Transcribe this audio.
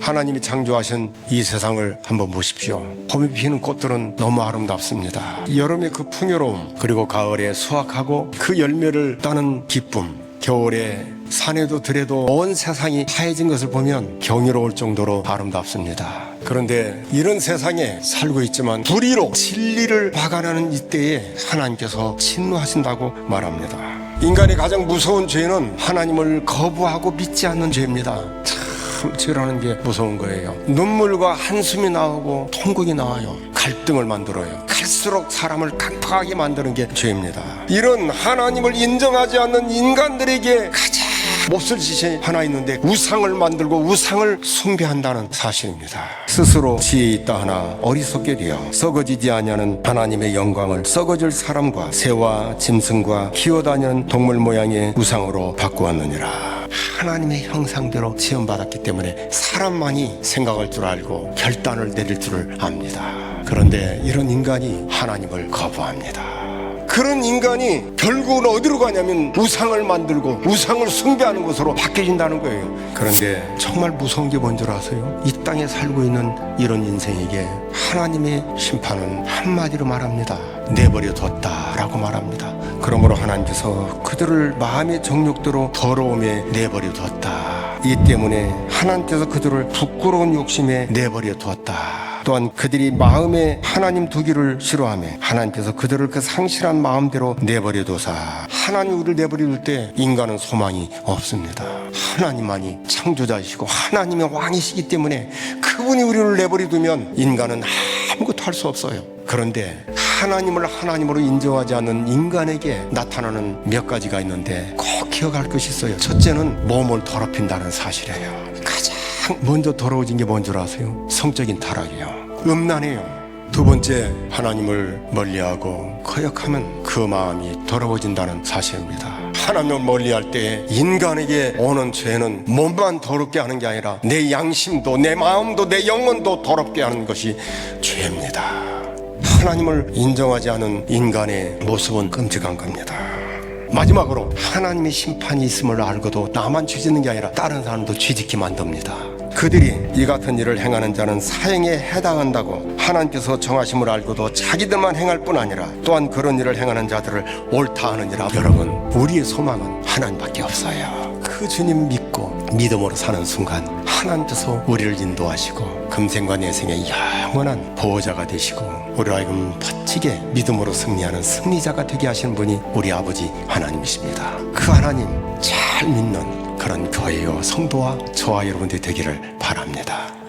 하나님이 창조하신 이 세상을 한번 보십시오. 봄에 피는 꽃들은 너무 아름답습니다. 여름의 그 풍요로움, 그리고 가을에 수확하고 그 열매를 따는 기쁨, 겨울에 산에도 들에도 온 세상이 하얘진 것을 보면 경이로울 정도로 아름답습니다. 그런데 이런 세상에 살고 있지만 불의로 진리를 박아나는 이때에 하나님께서 진노하신다고 말합니다. 인간의 가장 무서운 죄는 하나님을 거부하고 믿지 않는 죄입니다. 참 죄라는 게 무서운 거예요. 눈물과 한숨이 나오고 통곡이 나와요. 갈등을 만들어요. 갈수록 사람을 강팍하게 만드는 게 죄입니다. 이런 하나님을 인정하지 않는 인간들에게 가장 몹쓸 짓이 하나 있는데 우상을 만들고 우상을 숭배한다는 사실입니다. 스스로 지혜 있다 하나 어리석게리여 썩어지지 아니하는 하나님의 영광을 썩어질 사람과 새와 짐승과 기어다니는 동물 모양의 우상으로 바꾸었느니라. 하나님의 형상대로 지원받았기 때문에 사람만이 생각할 줄 알고 결단을 내릴 줄을 압니다. 그런데 이런 인간이 하나님을 거부합니다. 그런 인간이 결국은 어디로 가냐면 우상을 만들고 우상을 숭배하는 것으로 바뀌어진다는 거예요. 그런데 정말 무서운 게 뭔 줄 아세요? 이 땅에 살고 있는 이런 인생에게 하나님의 심판은 한마디로 말합니다. 내버려 뒀다라고 말합니다. 그러므로 하나님께서 그들을 마음의 정욕대로 더러움에 내버려 뒀다. 이 때문에 하나님께서 그들을 부끄러운 욕심에 내버려 두었다. 또한 그들이 마음에 하나님 두기를 싫어하며 하나님께서 그들을 그 상실한 마음대로 내버려둬사 하나님 우리를 내버려 둘 때 인간은 소망이 없습니다. 하나님만이 창조자이시고 하나님의 왕이시기 때문에 그분이 우리를 내버려 두면 인간은 아무것도 할 수 없어요. 그런데 하나님을 하나님으로 인정하지 않는 인간에게 나타나는 몇 가지가 있는데 꼭 기억할 것이 있어요. 첫째는 몸을 더럽힌다는 사실이에요. 가장 먼저 더러워진 게 뭔 줄 아세요? 성적인 타락이에요. 음란해요. 두 번째, 하나님을 멀리하고 거역하면 그 마음이 더러워진다는 사실입니다. 하나님을 멀리할 때 인간에게 오는 죄는 몸만 더럽게 하는 게 아니라 내 양심도 내 마음도 내 영혼도 더럽게 하는 것이 죄입니다. 하나님을 인정하지 않은 인간의 모습은 끔찍한 겁니다. 마지막으로 하나님의 심판이 있음을 알고도 나만 죄짓는 게 아니라 다른 사람도 죄짓게 만듭니다. 그들이 이 같은 일을 행하는 자는 사형에 해당한다고 하나님께서 정하심을 알고도 자기들만 행할 뿐 아니라 또한 그런 일을 행하는 자들을 옳다 하느니라 여러분 우리의 소망은 하나님밖에 없어요 그 주님 믿고 믿음으로 사는 순간 하나님께서 우리를 인도하시고 금생과 내생의 영원한 보호자가 되시고 우리 하여금 멋지게 믿음으로 승리하는 승리자가 되게 하시는 분이 우리 아버지 하나님이십니다 그 하나님 잘 믿는 그런 교회요 성도와 저와 여러분들이 되기를 바랍니다.